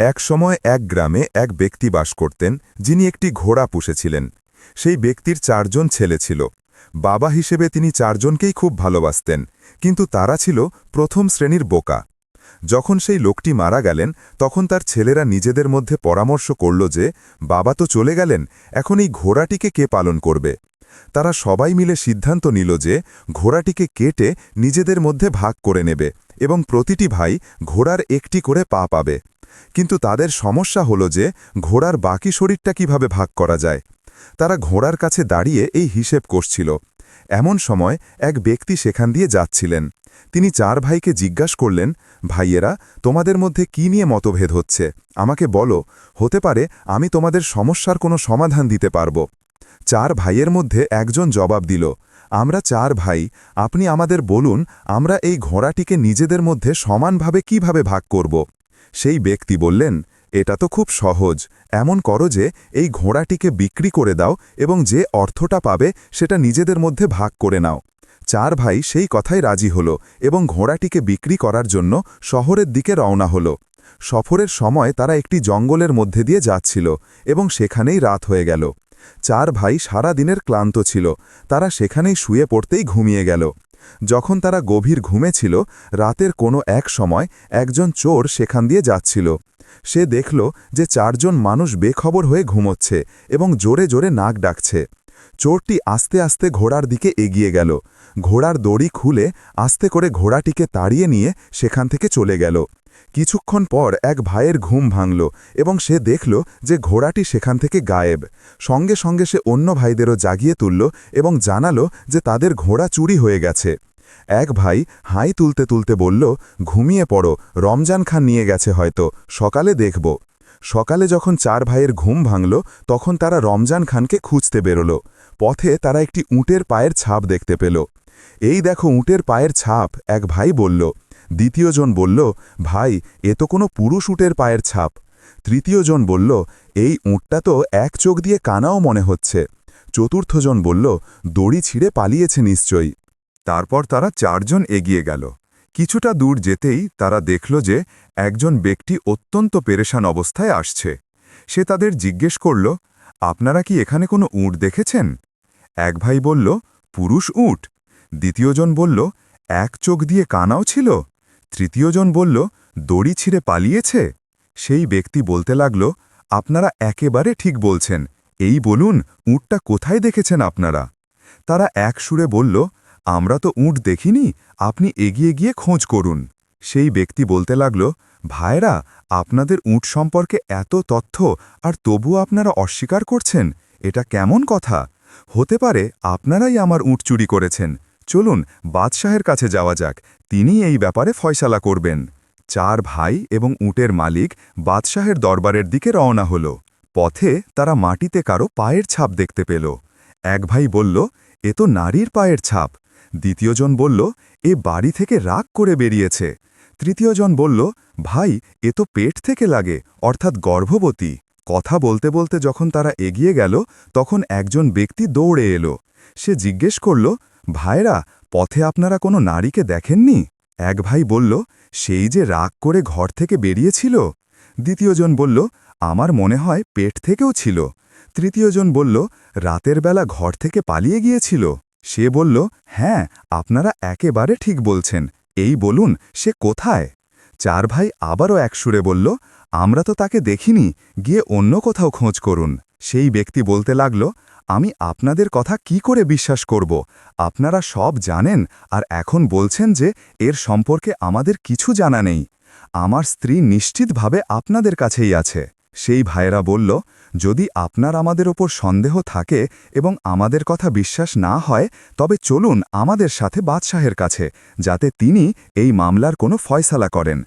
একসময় এক গ্রামে এক ব্যক্তি বাস করতেন, যিনি একটি ঘোড়া পুষেছিলেন। সেই ব্যক্তির চারজন ছেলে ছিল। বাবা হিসেবে তিনি চারজনকেই খুব ভালোবাসতেন, কিন্তু তারা ছিল প্রথম শ্রেণির বোকা। যখন সেই লোকটি মারা গেলেন, তখন তার ছেলেরা নিজেদের মধ্যে পরামর্শ করল যে, বাবা তো চলে গেলেন, এখন এই ঘোড়াটিকে কে পালন করবে? তারা সবাই মিলে সিদ্ধান্ত নিল যে, ঘোড়াটিকে কেটে নিজেদের মধ্যে ভাগ করে নেবে এবং প্রতিটি ভাই ঘোড়ার একটি করে পা পাবে। কিন্তু তাদের সমস্যা হলো যে ঘোড়ার বাকি শরীরটা কীভাবে ভাগ করা যায়। তারা ঘোড়ার কাছে দাঁড়িয়ে এই হিসেব করছিল। এমন সময় এক ব্যক্তি সেখান দিয়ে যাচ্ছিলেন। তিনি চার ভাইকে জিজ্ঞাস করলেন, ভাইয়েরা, তোমাদের মধ্যে কি নিয়ে মতভেদ হচ্ছে? আমাকে বলো, হতে পারে আমি তোমাদের সমস্যার কোনো সমাধান দিতে পারব চার ভাইয়ের মধ্যে একজন জবাব দিল, আমরা চার ভাই, আপনি আমাদের বলুন, আমরা এই ঘোড়াটিকে নিজেদের মধ্যে সমানভাবে কীভাবে ভাগ করব? সেই ব্যক্তি বললেন, এটা তো খুব সহজ। এমন করো যে, এই ঘোড়াটিকে বিক্রি করে দাও এবং যে অর্থটা পাবে সেটা নিজেদের মধ্যে ভাগ করে নাও। চার ভাই সেই কথাই রাজি হল এবং ঘোড়াটিকে বিক্রি করার জন্য শহরের দিকে রওনা হল। সফরের সময় তারা একটি জঙ্গলের মধ্যে দিয়ে যাচ্ছিল এবং সেখানেই রাত হয়ে গেল। চার ভাই সারা দিনের ক্লান্ত ছিল। তারা সেখানেই শুয়ে পড়তেই ঘুমিয়ে গেল। যখন তারা গভীর ঘুমে ছিল, রাতের কোনো এক সময় একজন চোর সেখান দিয়ে যাচ্ছিল। সে দেখল যে চারজন মানুষ বেখবর হয়ে ঘুমোচ্ছে এবং জোরে জোরে নাক ডাকছে। চোরটি আস্তে আস্তে ঘোড়ার দিকে এগিয়ে গেল। ঘোড়ার দড়ি খুলে আস্তে করে ঘোড়াটিকে তাড়িয়ে নিয়ে সেখান থেকে চলে গেল। কিছুক্ষণ পর এক ভাইয়ের ঘুম ভাঙল এবং সে দেখল যে ঘোড়াটি সেখান থেকে গায়েব। সঙ্গে সঙ্গে সে অন্য ভাইদেরও জাগিয়ে তুলল এবং জানালো যে তাদের ঘোড়া চুরি হয়ে গেছে। এক ভাই হাই তুলতে তুলতে বলল, ঘুমিয়ে পড়ো, রমজান খান নিয়ে গেছে হয়তো, সকালে দেখব। সকালে যখন চার ভাইয়ের ঘুম ভাঙল, তখন তারা রমজান খানকে খুঁজতে বেরোল। পথে তারা একটি উটের পায়ের ছাপ দেখতে পেল। এই দেখো উটের পায়ের ছাপ, এক ভাই বলল। দ্বিতীয়জন বলল, ভাই, এ তো কোনো পুরুষ উটের পায়ের ছাপ। তৃতীয়জন বলল, এই উঁটটা তো এক চোখ দিয়ে কানাও মনে হচ্ছে। চতুর্থজন বলল, দড়ি ছিঁড়ে পালিয়েছে নিশ্চয়ই। তারপর তারা চারজন এগিয়ে গেল। কিছুটা দূর যেতেই তারা দেখল যে একজন ব্যক্তি অত্যন্ত পেরেশান অবস্থায় আসছে। সে তাদের জিজ্ঞেস করল, আপনারা কি এখানে কোনো উঁট দেখেছেন? এক ভাই বলল, পুরুষ উঁট। দ্বিতীয়জন বলল, এক চোখ দিয়ে কানাও ছিল? তৃতীয়জন বলল, দড়ি ছিঁড়ে পালিয়েছে? সেই ব্যক্তি বলতে লাগল, আপনারা একেবারে ঠিক বলছেন। এই বলুন, উঁটটা কোথায় দেখেছেন আপনারা? তারা এক সুরে বলল, আমরা তো উঁট দেখিনি, আপনি এগিয়ে গিয়ে খোঁজ করুন। সেই ব্যক্তি বলতে লাগল ভাইরা আপনাদের উঁট সম্পর্কে এত তথ্য, আর তবু আপনারা অস্বীকার করছেন? এটা কেমন কথা? হতে পারে আপনারাই আমার উঁট চুরি করেছেন। চলুন, বাদশাহের কাছে যাওয়া যাক। তিনি এই ব্যাপারে ফয়সালা করবেন। চার ভাই এবং উটের মালিক বাদশাহের দরবারের দিকে রওনা হল। পথে তারা মাটিতে কারও পায়ের ছাপ দেখতে পেল। এক ভাই বলল, এ তো নারীর পায়ের ছাপ। দ্বিতীয়জন বলল, এ বাড়ি থেকে রাগ করে বেরিয়েছে। তৃতীয়জন বলল, ভাই, এ তো পেট থেকে লাগে, অর্থাৎ গর্ভবতী। কথা বলতে বলতে যখন তারা এগিয়ে গেল, তখন একজন ব্যক্তি দৌড়ে এলো। সে জিজ্ঞেস করল ভাইরা, পথে আপনারা কোনো নারীকে দেখেননি? এক ভাই বলল, সেই যে রাগ করে ঘর থেকে বেরিয়েছিল। দ্বিতীয়জন বলল, আমার মনে হয় পেট থেকেও ছিল। তৃতীয়জন বলল, রাতের বেলা ঘর থেকে পালিয়ে গিয়েছিল। সে বলল হ্যাঁ আপনারা একেবারে ঠিক বলছেন। এই বলুন, সে কোথায়? চার ভাই আবারও একসুরে বলল, আমরা তো তাকে দেখিনি, গিয়ে অন্য কোথাও খোঁজ করুন। সেই ব্যক্তি বলতে লাগল, আমি আপনাদের কথা কি করে বিশ্বাস করব? আপনারা সব জানেন আর এখন বলছেন যে এর সম্পর্কে আমাদের কিছু জানা নেই। আমার স্ত্রী নিশ্চিতভাবে আপনাদের কাছেই আছে। সেই ভাইয়েরা বলল, যদি আপনার আমাদের ওপর সন্দেহ থাকে এবং আমাদের কথা বিশ্বাস না হয়, তবে চলুন আমাদের সাথে বাদশাহের কাছে, যাতে তিনি এই মামলার কোনো ফয়সালা করেন।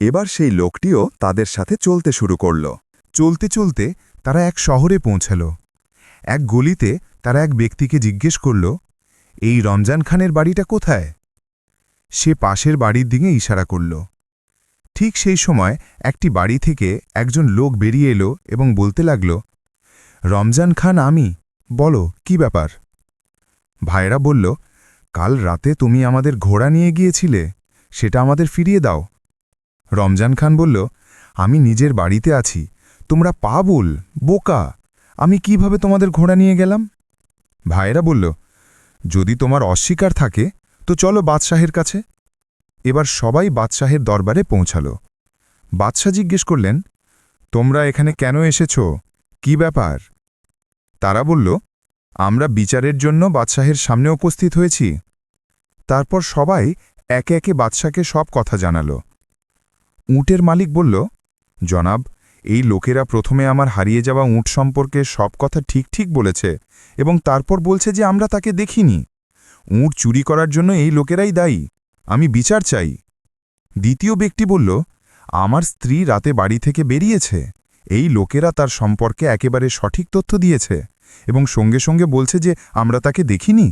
এবার সেই লোকটিও তাদের সাথে চলতে শুরু করল। চলতে চলতে তারা এক শহরে পৌঁছাল। এক গলিতে তারা এক ব্যক্তিকে জিজ্ঞেস করল, এই রমজান খানের বাড়িটা কোথায়? সে পাশের বাড়ির দিকে ইশারা করল। ঠিক সেই সময় একটি বাড়ি থেকে একজন লোক বেরিয়ে এলো এবং বলতে লাগল, রমজান খান আমি, বলো, কি ব্যাপার? ভাইরা বলল, কাল রাতে তুমি আমাদের ঘোড়া নিয়ে গিয়েছিলে, সেটা আমাদের ফিরিয়ে দাও। রমজান খান বলল, আমি নিজের বাড়িতে আছি তোমরা পাবুল, বোকা, আমি কীভাবে তোমাদের ঘোড়া নিয়ে গেলাম? ভাইয়েরা বলল, যদি তোমার অস্বীকার থাকে, তো চলো বাদশাহের কাছে। এবার সবাই বাদশাহের দরবারে পৌঁছাল। বাদশাহ জিজ্ঞেস করলেন, তোমরা এখানে কেন এসেছ? কি ব্যাপার? তারা বলল, আমরা বিচারের জন্য বাদশাহের সামনে উপস্থিত হয়েছি। তারপর সবাই একে একে বাদশাকে সব কথা জানাল। উটের মালিক বলল, জনাব এই লোকেরা প্রথমে আমার হারিয়ে যাওয়া উট সম্পর্কে সব কথা ঠিক ঠিক বলেছে এবং তারপর বলছে যে আমরা তাকে দেখিনি। উট চুরি করার জন্য এই লোকেরাই দায়ী। আমি বিচার চাই। দ্বিতীয় ব্যক্তি বলল, আমার স্ত্রী রাতে বাড়ি থেকে বেরিয়েছে। এই লোকেরা তার সম্পর্কে একেবারে সঠিক তথ্য দিয়েছে এবং সঙ্গে সঙ্গে বলছে যে আমরা তাকে দেখিনি।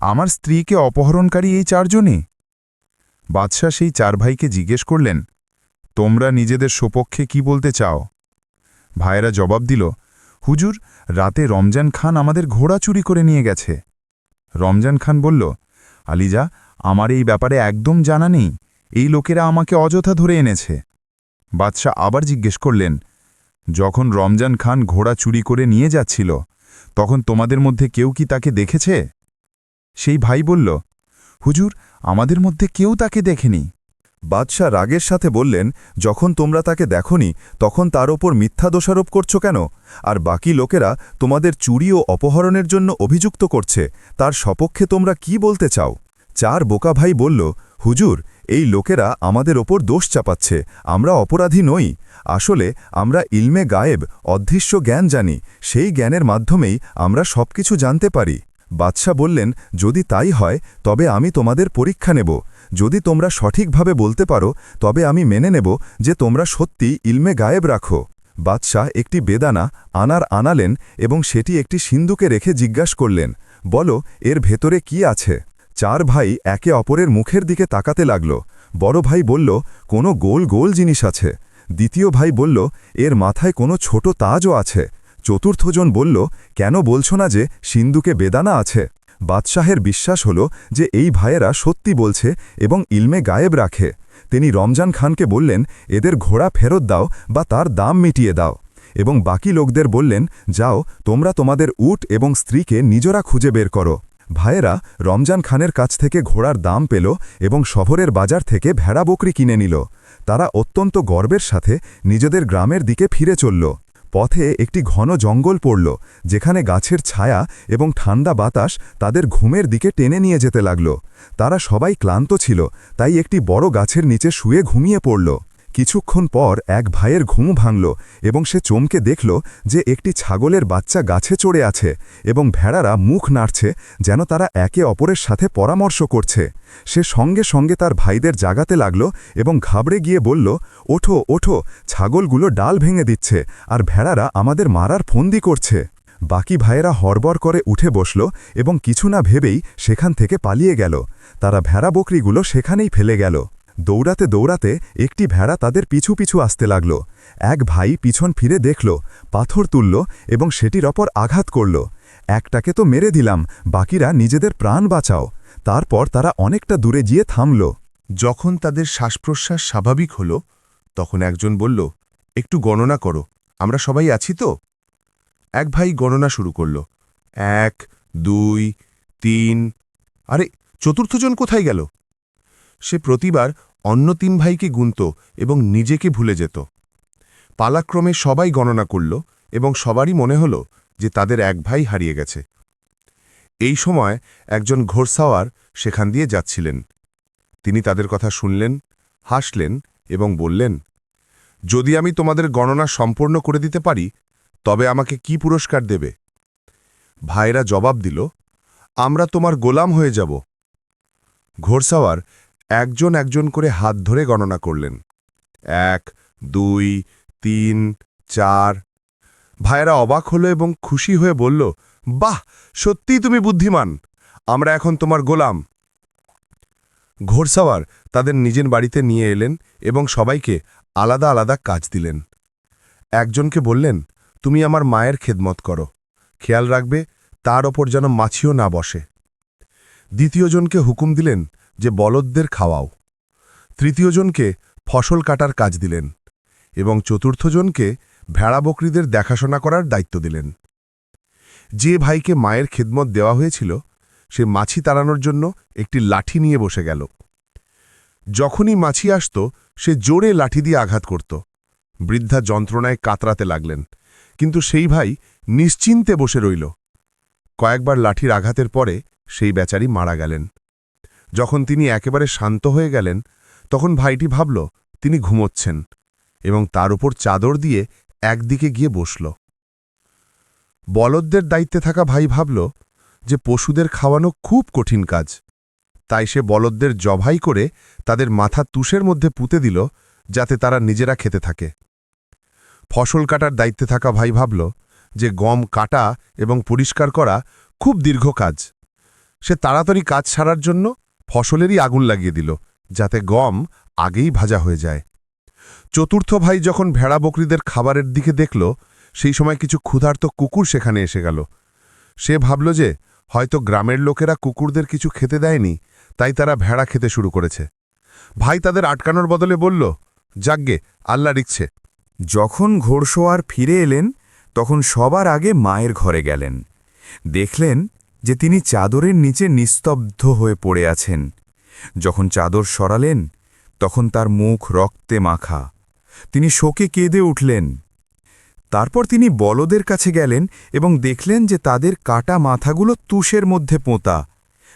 আমার স্ত্রীকে অপহরণকারী এই চারজনে বাদশাহ সেই চার ভাইকে জিজ্ঞেস করলেন তোমরা নিজেদের সপক্ষে কি বলতে চাও? ভাইয়েরা জবাব দিল, হুজুর, রাতে রমজান খান আমাদের ঘোড়া চুরি করে নিয়ে গেছে। রমজান খান বলল, আলিজা, আমার এই ব্যাপারে একদম জানা নেই। এই লোকেরা আমাকে অযথা ধরে এনেছে। বাদশাহ আবার জিজ্ঞেস করলেন, যখন রমজান খান ঘোড়া চুরি করে নিয়ে যাচ্ছিল, তখন তোমাদের মধ্যে কেউ কি তাকে দেখেছে? সেই ভাই বলল, হুজুর, আমাদের মধ্যে কেউ তাকে দেখেনি। বাদশাহ রাগের সাথে বললেন, যখন তোমরা তাকে দেখনি, তখন তার ওপর মিথ্যা দোষারোপ করছ কেন? আর বাকি লোকেরা তোমাদের চুরি ও অপহরণের জন্য অভিযুক্ত করছে, তার সপক্ষে তোমরা কি বলতে চাও? চার বোকা ভাই বলল, হুজুর, এই লোকেরা আমাদের ওপর দোষ চাপাচ্ছে, আমরা অপরাধী নই। আসলে আমরা ইলমে গায়েব, অদৃশ্য জ্ঞান জানি, সেই জ্ঞানের মাধ্যমেই আমরা সবকিছু জানতে পারি। বাদশাহ বললেন, যদি তাই হয়, তবে আমি তোমাদের পরীক্ষা নেব। যদি তোমরা সঠিকভাবে বলতে পারো, তবে আমি মেনে নেব যে তোমরা সত্যি ইলমে গায়েব রাখো। বাদশাহ একটি বেদানা আনার আনালেন এবং সেটি একটি সিন্ধুকে রেখে জিজ্ঞাসা করলেন, বলো, এর ভেতরে কি আছে? চার ভাই একে অপরের মুখের দিকে তাকাতে লাগল। বড় ভাই বলল, কোনো গোল গোল জিনিস আছে। দ্বিতীয় ভাই বলল, এর মাথায় কোনো ছোট তাজও আছে। চতুর্থজন বলল, কেন বলছো না যে সিন্ধুকে বেদানা আছে? বাদশাহের বিশ্বাস হল যে এই ভাইয়েরা সত্যি বলছে এবং ইলমে গায়েব রাখে। তিনি রমজান খানকে বললেন, এদের ঘোড়া ফেরত দাও বা তার দাম মিটিয়ে দাও। এবং বাকি লোকদের বললেন, যাও, তোমরা তোমাদের উট এবং স্ত্রীকে নিজরা খুঁজে বের করো। ভাইয়েরা রমজান খানের কাছ থেকে ঘোড়ার দাম পেল এবং শহরের বাজার থেকে ভেড়া বকরি কিনে নিল। তারা অত্যন্ত গর্বের সাথে নিজেদের গ্রামের দিকে ফিরে চলল। পথে একটি ঘন জঙ্গল পড়ল, যেখানে গাছের ছায়া এবং ঠান্ডা বাতাস তাদের ঘুমের দিকে টেনে নিয়ে যেতে লাগল। তারা সবাই ক্লান্ত ছিল, তাই একটি বড় গাছের নিচে শুয়ে ঘুমিয়ে পড়ল। কিছুক্ষণ পর এক ভাইয়ের ঘুম ভাঙল এবং সে চমকে দেখল যে একটি ছাগলের বাচ্চা গাছে চড়ে আছে এবং ভেড়ারা মুখ নাড়ছে যেন তারা একে অপরের সাথে পরামর্শ করছে। সে সঙ্গে সঙ্গে তার ভাইদের জাগাতে লাগল এবং ঘাবড়ে গিয়ে বলল, ওঠো ওঠো, ছাগলগুলো ডাল ভেঙে দিচ্ছে আর ভেড়ারা আমাদের মারার ফন্দি করছে। বাকি ভাইয়েরা হরবর করে উঠে বসল এবং কিছু না ভেবেই সেখান থেকে পালিয়ে গেল। তারা ভেড়া বকরিগুলো সেখানেই ফেলে গেল। দৌড়াতে দৌড়াতে একটি ভেড়া তাদের পিছু পিছু আসতে লাগল। এক ভাই পিছন ফিরে দেখল, পাথর তুলল এবং সেটির অপর আঘাত করল। একটাকে তো মেরে দিলাম, বাকিরা নিজেদের প্রাণ বাঁচাও। তারপর তারা অনেকটা দূরে গিয়ে থামল। যখন তাদের শ্বাসপ্রশ্বাস স্বাভাবিক হল, তখন একজন বলল, একটু গণনা করো, আমরা সবাই আছি তো? এক ভাই গণনা শুরু করল, এক, দুই, তিন, আরে, চতুর্থজন কোথায় গেল? সে প্রতিবার অন্য তিন ভাইকে গুনত এবং নিজেকে ভুলে যেত। পালাক্রমে সবাই গণনা করল এবং সবারই মনে হল যে তাদের এক ভাই হারিয়ে গেছে। এই সময় একজন ঘোরসাওয়ার সেখান দিয়ে যাচ্ছিলেন। তিনি তাদের কথা শুনলেন, হাসলেন এবং বললেন, যদি আমি তোমাদের গণনা সম্পূর্ণ করে দিতে পারি, তবে আমাকে কি পুরস্কার দেবে? ভাইরা জবাব দিল, আমরা তোমার গোলাম হয়ে যাব। ঘোরসাওয়ার একজন একজন করে হাত ধরে গণনা করলেন। এক, দুই, তিন, চার। ভাইরা অবাক হলো এবং খুশি হয়ে বলল, বাহ, সত্যিই তুমি বুদ্ধিমান। আমরা এখন তোমার গোলাম। ঘোরসাওয়ার তাদের নিজের বাড়িতে নিয়ে এলেন এবং সবাইকে আলাদা আলাদা কাজ দিলেন। একজনকে বললেন, তুমি আমার মায়ের খেদমত করো। খেয়াল রাখবে, তার ওপর যেন মাছিও না বসে। দ্বিতীয়জনকে হুকুম দিলেন যে বলদদের খাওয়াও। তৃতীয়জনকে ফসল কাটার কাজ দিলেন এবং চতুর্থজনকে ভেড়া বকরিদের দেখাশোনা করার দায়িত্ব দিলেন। যে ভাইকে মায়ের খেদমত দেওয়া হয়েছিল, সে মাছি তাড়ানোর জন্য একটি লাঠি নিয়ে বসে গেল। যখনই মাছি আসত, সে জোরে লাঠি দিয়ে আঘাত করত। বৃদ্ধা যন্ত্রণায় কাতরাতে লাগলেন, কিন্তু সেই ভাই নিশ্চিন্তে বসে রইল। কয়েকবার লাঠির আঘাতের পরে সেই বেচারি মারা গেলেন। যখন তিনি একেবারে শান্ত হয়ে গেলেন, তখন ভাইটি ভাবল, তিনি ঘুমোচ্ছেন এবং তার উপর চাদর দিয়ে একদিকে গিয়ে বসল। বলদদের দায়িত্বে থাকা ভাই ভাবল যে পশুদের খাওয়ানো খুব কঠিন কাজ। তাই সে বলদদের জবাই করে তাদের মাথা তুষের মধ্যে পুঁতে দিল যাতে তারা নিজেরা খেতে থাকে। ফসল কাটার দায়িত্বে থাকা ভাই ভাবল যে গম কাটা এবং পরিষ্কার করা খুব দীর্ঘ কাজ। সে তাড়াতাড়ি কাজ ছাড়ার জন্য ফসলেরই আগুন লাগিয়ে দিল, যাতে গম আগেই ভাজা হয়ে যায়। চতুর্থ ভাই যখন ভেড়া বকরিদের খাবারের দিকে দেখল, সেই সময় কিছু ক্ষুধার্ত কুকুর সেখানে এসে গেল। সে ভাবল যে, হয়তো গ্রামের লোকেরা কুকুরদের কিছু খেতে দেয়নি, তাই তারা ভেড়া খেতে শুরু করেছে। ভাই তাদের আটকানোর বদলে বলল, যাগ্গে, আল্লাহ রিকছে যখন ঘোড়সোয়ার ফিরে এলেন, তখন সবার আগে মায়ের ঘরে গেলেন। দেখলেন যে তিনি চাদরের নিচে নিস্তব্ধ হয়ে পড়ে আছেন। যখন চাদর সরালেন, তখন তার মুখ রক্তে মাখা। তিনি শোকে কেঁদে উঠলেন। তারপর তিনি বলদের কাছে গেলেন এবং দেখলেন যে তাদের কাটা মাথাগুলো তুষের মধ্যে পোঁতা।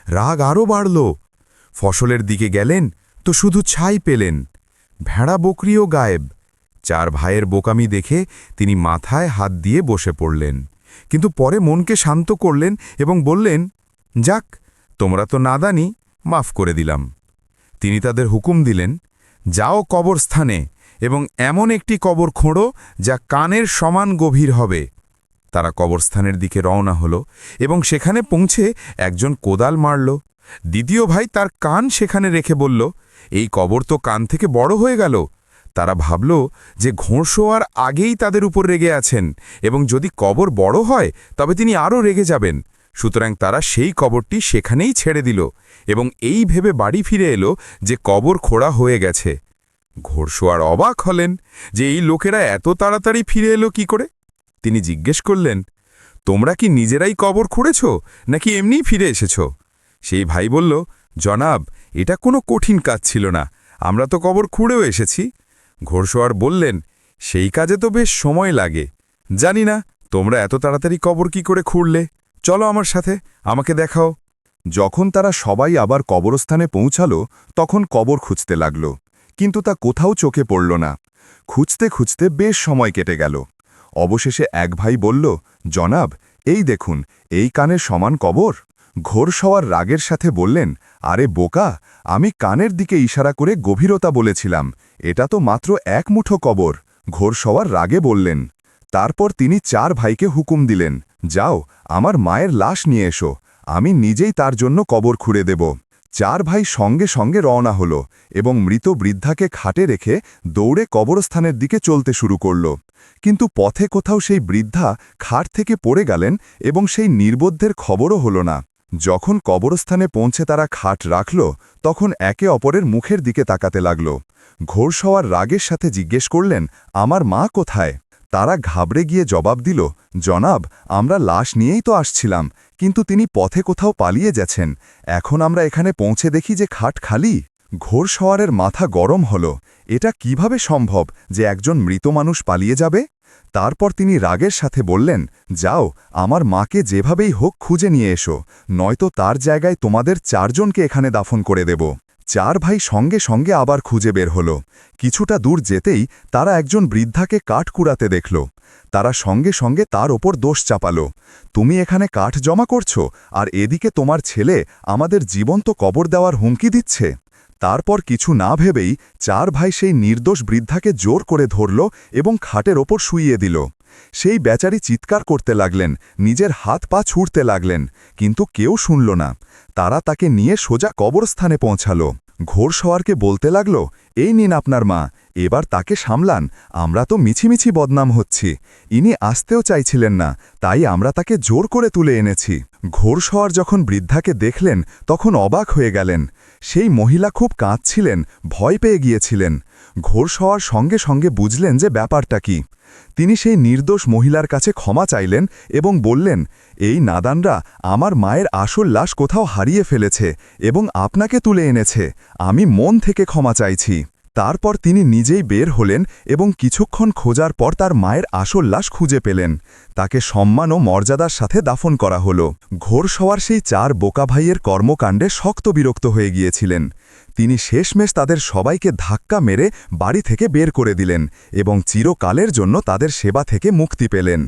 রাগ আরও বাড়ল। ফসলের দিকে গেলেন, তো শুধু ছাই পেলেন। ভেড়া বকরিও গায়েব। চার ভাইয়ের বোকামি দেখে তিনি মাথায় হাত দিয়ে বসে পড়লেন। কিন্তু পরে মনকে শান্ত করলেন এবং বললেন, যাক, তোমরা তো নাদানি, মাফ করে দিলাম। তিনি তাদের হুকুম দিলেন, যাও কবরস্থানে এবং এমন একটি কবর খোঁড়ো যা কানের সমান গভীর হবে। তারা কবরস্থানের দিকে রওনা হল এবং সেখানে পৌঁছে একজন কোদাল মারল। দ্বিতীয় ভাই তার কান সেখানে রেখে বলল, এই কবর তো কান থেকে বড় হয়ে গেল। তারা ভাবল যে ঘোড়শোয়ার আগেই তাদের উপর রেগে আছেন এবং যদি কবর বড় হয়, তবে তিনি আরও রেগে যাবেন। সুতরাং তারা সেই কবরটি সেখানেই ছেড়ে দিল এবং এই ভেবে বাড়ি ফিরে এলো যে কবর খোড়া হয়ে গেছে। ঘোড়শোয়ার অবাক হলেন যে এই লোকেরা এত তাড়াতাড়ি ফিরে এলো কি করে? তিনি জিজ্ঞেস করলেন, তোমরা কি নিজেরাই কবর খুঁড়েছ, নাকি এমনিই ফিরে এসেছ? সেই ভাই বলল, জনাব, এটা কোনো কঠিন কাজ ছিল না। আমরা তো কবর খুঁড়েও এসেছি। ঘোড়শোয়ার বললেন, সেই কাজে তো বেশ সময় লাগে। জানি না, তোমরা এত তাড়াতাড়ি কবর কি করে খুঁড়লে? চলো আমার সাথে, আমাকে দেখাও। যখন তারা সবাই আবার কবরস্থানে পৌঁছালো, তখন কবর খুঁজতে লাগল। কিন্তু তা কোথাও চোখে পড়ল না। খুঁজতে খুঁজতে বেশ সময় কেটে গেল। অবশেষে এক ভাই বলল, জনাব, এই দেখুন, এই কানের সমান কবর? ঘোরসওয়ার রাগের সাথে বললেন, আরে বোকা, আমি কানের দিকে ইশারা করে গভীরতা বলেছিলাম, এটা তো মাত্র এক মুঠো কবর। ঘোরসওয়ার রাগে বললেন। তারপর তিনি চার ভাইকে হুকুম দিলেন, যাও, আমার মায়ের লাশ নিয়ে এসো, আমি নিজেই তার জন্য কবর খুঁড়ে দেব। চার ভাই সঙ্গে সঙ্গে রওনা হল এবং মৃত বৃদ্ধাকে খাটে রেখে দৌড়ে কবরস্থানের দিকে চলতে শুরু করল। কিন্তু পথে কোথাও সেই বৃদ্ধা খাট থেকে পড়ে গেলেন এবং সেই নির্বোধের খবরও হল না। যখন কবরস্থানে পৌঁছে তারা খাট রাখল, তখন একে অপরের মুখের দিকে তাকাতে লাগল। ঘোর ঘোরসওয়ার রাগের সাথে জিজ্ঞেস করলেন, আমার মা কোথায়? তারা ঘাবড়ে গিয়ে জবাব দিল, জনাব, আমরা লাশ নিয়েই তো আসছিলাম, কিন্তু তিনি পথে কোথাও পালিয়ে গেছেন। এখন আমরা এখানে পৌঁছে দেখি যে খাট খালি। ঘোরসওয়ারের মাথা গরম হল, এটা কীভাবে সম্ভব যে একজন মৃত মানুষ পালিয়ে যাবে? তারপর তিনি রাগের সাথে বললেন, যাও, আমার মাকে যেভাবেই হোক খুঁজে নিয়ে এসো, নয়তো তার জায়গায় তোমাদের চারজনকে এখানে দাফন করে দেব। চার ভাই সঙ্গে সঙ্গে আবার খুঁজে বের হল। কিছুটা দূর যেতেই তারা একজন বৃদ্ধাকে কাঠ কুড়াতে দেখল। তারা সঙ্গে সঙ্গে তার ওপর দোষ চাপাল। তুমি এখানে কাঠ জমা করছ? আর এদিকে তোমার ছেলে আমাদের জীবন্ত কবর দেওয়ার হুমকি দিচ্ছে? তারপর কিছু না ভেবেই চার ভাই সেই নির্দোষ বৃদ্ধাকে জোর করে ধরল এবং খাটের ওপর শুইয়ে দিল। সেই বেচারি চিৎকার করতে লাগলেন, নিজের হাত পা ছুঁড়তে লাগলেন, কিন্তু কেউ শুনল না। তারা তাকে নিয়ে সোজা কবরস্থানে পৌঁছাল। ঘোরসওয়ারকে বলতে লাগল, এই নিন আপনার মা, এবার তাকে সামলান, আমরা তো মিছিমিছি বদনাম হচ্ছি। ইনি আসতেও চাইছিলেন না, তাই আমরা তাকে জোর করে তুলে এনেছি। ঘোরসওয়ার যখন বৃদ্ধাকে দেখলেন, তখন অবাক হয়ে গেলেন। সেই মহিলা খুব কাঁদছিলেন, ভয় পেয়ে গিয়েছিলেন। ঘোর হওয়ার সঙ্গে সঙ্গে বুঝলেন যে ব্যাপারটা কি। তিনি সেই নির্দোষ মহিলার কাছে ক্ষমা চাইলেন এবং বললেন, এই নাদানরা আমার মায়ের আসল লাশ কোথাও হারিয়ে ফেলেছে এবং আপনাকে তুলে এনেছে। আমি মন থেকে ক্ষমা চাইছি। তারপর তিনি নিজেই বের হলেন এবং কিছুক্ষণ খোঁজার পর তার মায়ের আসল লাশ খুঁজে পেলেন। তাকে সম্মান ও মর্যাদার সাথে দাফন করা হল। ঘোর সওয়ার সেই চার বোকা ভাইয়ের কর্মকাণ্ডে শক্ত বিরক্ত হয়ে গিয়েছিলেন। তিনি শেষমেশ তাদের সবাইকে ধাক্কা মেরে বাড়ি থেকে বের করে দিলেন এবং চিরকালের জন্য তাদের সেবা থেকে মুক্তি পেলেন।